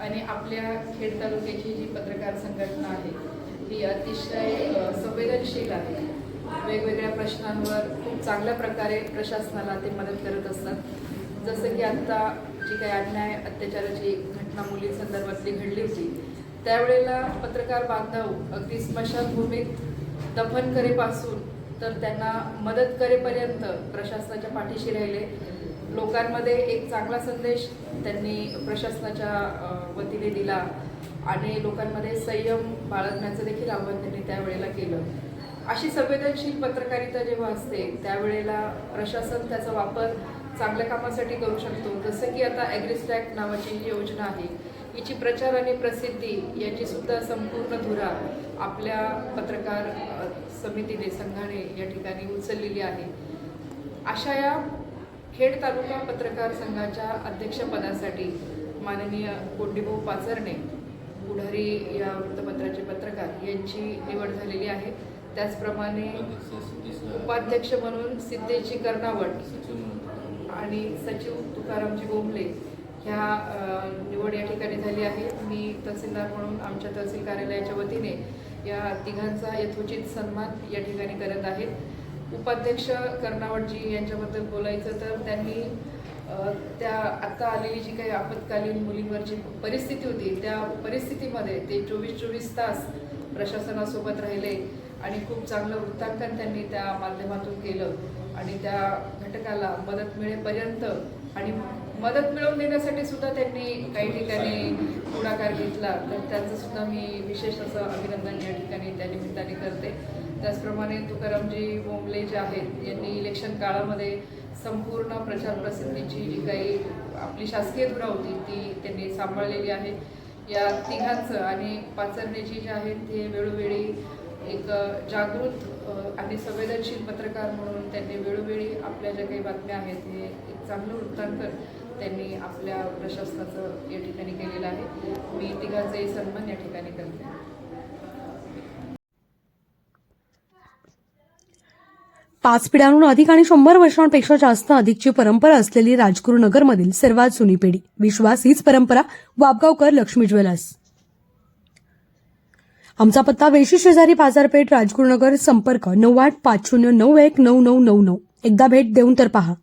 आणि आपल्या खेड तालुक्याची जी पत्रकार संघटना आहे ही अतिशय संवेदनशील आहे. वेगवेगळ्या प्रश्नांवर खूप चांगल्या प्रकारे प्रशासनाला ते मदत करत असतात. जसं की आत्ता जी काही अन्याय अत्याचाराची घटना मुलींसंदर्भातली घडली होती त्यावेळेला पत्रकार बांधव अगदी स्मशानभूमीत दफन करेपासून तर त्यांना मदत करेपर्यंत प्रशासनाच्या पाठीशी राहिले. लोकांमध्ये एक चांगला संदेश त्यांनी प्रशासनाच्या वतीने दिला आणि लोकांमध्ये संयम बाळगण्याचं देखील आव्हान त्यांनी त्यावेळेला केलं. अशी संवेदनशील पत्रकारिता जेव्हा असते त्यावेळेला प्रशासन त्याचा वापर चांगल्या कामासाठी करू शकतो. जसं की आता ॲग्रिस्टॅक नावाची जी योजना आहे. हिची प्रचार आणि प्रसिद्धी याची सुद्धा संपूर्ण धुरा आपल्या पत्रकार समितीने संघाने या ठिकाणी उचललेली आहे. अशा या खेड तालुका पत्रकार संघाच्या अध्यक्षपदासाठी माननीय कोंडीभाऊ पाचरणे पुढारी या वृत्तपत्राचे पत्रकार यांची निवड झालेली आहे. त्याचप्रमाणे उपाध्यक्ष म्हणून सिद्धेची कर्नावट आणि सचिव तुकारामजी गोमले ह्या निवड या ठिकाणी झाली आहे. मी तहसीलदार म्हणून आमच्या तहसील कार्यालयाच्या वतीने या तिघांचा यथोचित सन्मान या ठिकाणी करत आहेत उपाध्यक्ष कर्नावटजी यांच्याबद्दल बोलायचं तर त्यांनी त्या आत्ता आलेली जी काही आपत्कालीन मुलींवरची परिस्थिती होती त्या परिस्थितीमध्ये ते चोवीस चोवीस तास प्रशासनासोबत राहिले. आणि खूप चांगलं वृत्तांकन त्यांनी त्या माध्यमातून केलं. आणि त्या घटकाला मदत मिळेपर्यंत आणि मदत मिळवून देण्यासाठी सुद्धा त्यांनी काही ठिकाणी पुढाकार घेतला. तर त्यांचं सुद्धा मी विशेष असं अभिनंदन या ठिकाणी त्या निमित्ताने करते. त्याचप्रमाणे तुकारामजी बोंबले जे आहेत यांनी इलेक्शन काळामध्ये संपूर्ण प्रचार प्रसिद्धीची जी काही आपली शासकीय धुरा होती ती त्यांनी सांभाळलेली आहे. या तिघांचं आणि पाचरण्याची जी आहेत ते वेळोवेळी एक जागृत आणि संवेदनशील पत्रकार म्हणून त्यांनी वेळोवेळी आपल्या ज्या काही बातम्या आहेत हे एक चांगलं वृत्तांकन त्यांनी आपल्या प्रशासनाचं या ठिकाणी केलेलं आहे. मी तिघांचाही सन्मान या ठिकाणी करते. पाच पिढ्यांहून अधिक आणि शंभर वर्षांपेक्षा जास्त अधिकची परंपरा असलेली राजगुरुनगरमधील सर्वात जुनी पिढी. विश्वास हीच परंपरा वाबगावकर लक्ष्मी ज्वेलर्स. आमचा पत्ता वेशी शेजारी बाजारपेठ राजगुरुनगर संपर्क नऊ आठ पाच शून्य नऊ एक नऊ नऊ नऊ नऊ. एकदा भेट देऊन तर पहा.